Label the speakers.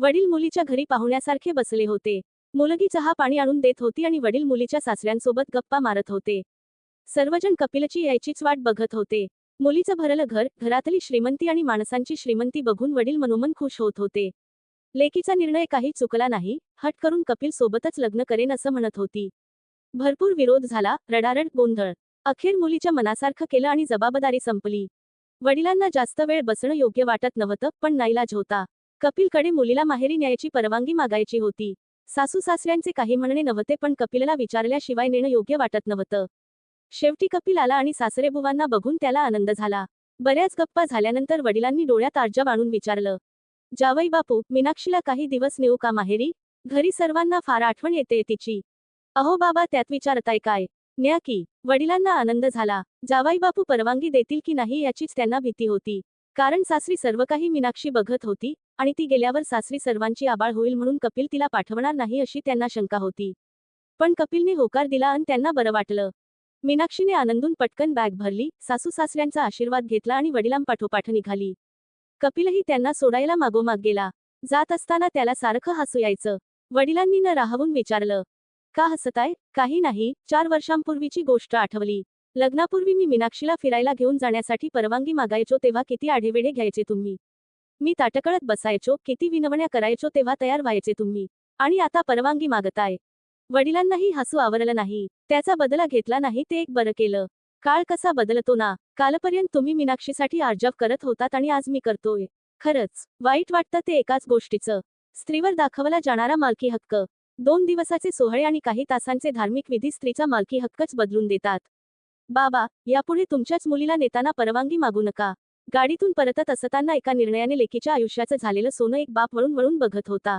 Speaker 1: वडील मुलीच्या घरी पाहुण्यासारखे बसले होते. मुलगी चहा पाणी आणून देत होती आणि वडील मुलीच्या सासऱ्यांसोबत गप्पा मारत होते. सर्वजण कपिलची यायचीच वाट बघत होते. मुलीचं भरलं घर घरातली श्रीमंती आणि माणसांची श्रीमंती बघून वडील मनोमन खुश होत होते. लेकीचा निर्णय काही चुकला नाही हट करून कपिल सोबतच लग्न करेन असं म्हणत होती. भरपूर विरोध झाला रडारड गोंधळ. अखेर मुलीच्या मनासारखं केलं आणि जबाबदारी संपली. वडिलांना जास्त वेळ बसणं योग्य वाटत नव्हतं पण नाईलाज होता. कपिलकडे मुलीला माहेरी न्यायची परवानगी मागायची होती. सासू सासऱ्यांचे काही म्हणणे नव्हते पण कपिलला विचारल्याशिवाय नेणं योग्य वाटत नव्हतं. शेवटी कपिल आला आणि सासरेबुवांना बघून त्याला आनंद झाला. बऱ्याच गप्पा झाल्यानंतर वडिलांनी डोळ्यात आर्जव आणून विचारलं जावई बापू मीनाक्षीला काही दिवस नेऊ का माहेरी? घरी सर्वांना फार आठवण येते तिची. अहो बाबा त्यात विचारताय काय? न्या की. वडिलांना आनंद झाला. जावाई बापू परवानगी देतील की नाही याचीच त्यांना भीती होती. कारण सासरी सर्व काही मीनाक्षी बघत होती आणि ती गेल्यावर सासरी सर्वांची आबाळ होईल म्हणून कपिल तिला पाठवणार नाही अशी त्यांना शंका होती. पण कपिलने होकार दिला आणि त्यांना बरं वाटलं. मीनाक्षीने आनंदून पटकन बॅग भरली सासू सासऱ्यांचा आशीर्वाद घेतला आणि वडिलांपाठोपाठ निघाली. कपिलही त्यांना सोडायला मागोमाग गेला. जात असताना त्याला सारखं हसू यायचं. वडिलांनी न राहवून विचारलं का हसताय? काही नाही. चार वर्षांपूर्वीची गोष्ट आठवली. लग्नापूर्वी मी मीनाक्षीला फिरायला घेऊन जाण्यासाठी परवानगी मागायचो तेव्हा किती आढेवेढे घ्यायचे तुम्ही? मी ताटकळत बसायचो किती विनवण्या करायचो तेव्हा तयार व्हायचे तुम्ही? आणि आता परवानगी मागताय. वडिलांनाही हसू आवरलं नाही. त्याचा बदला घेतला नाही ते एक बरं केलं. काळ कसा बदलतो ना. कालपर्यंत तुम्ही मीनाक्षीसाठी आर्जव करत होतात आणि आज मी करतोय. खरंच वाईट वाटतं ते एकाच गोष्टीचं. स्त्रीवर दाखवला जाणारा मालकी हक्क. दोन दिवसाचे सोहळे आणि काही तासांचे धार्मिक विधी स्त्रीचा मालकी हक्कच बदलून देतात. बाबा यापुढे तुमच्याच मुलीला नेताना परवानगी मागू नका. गाडीतून परतत असताना एका निर्णयाने लेकीच्या आयुष्याचं झालेलं सोनं एक बाप वळून वळून बघत होता.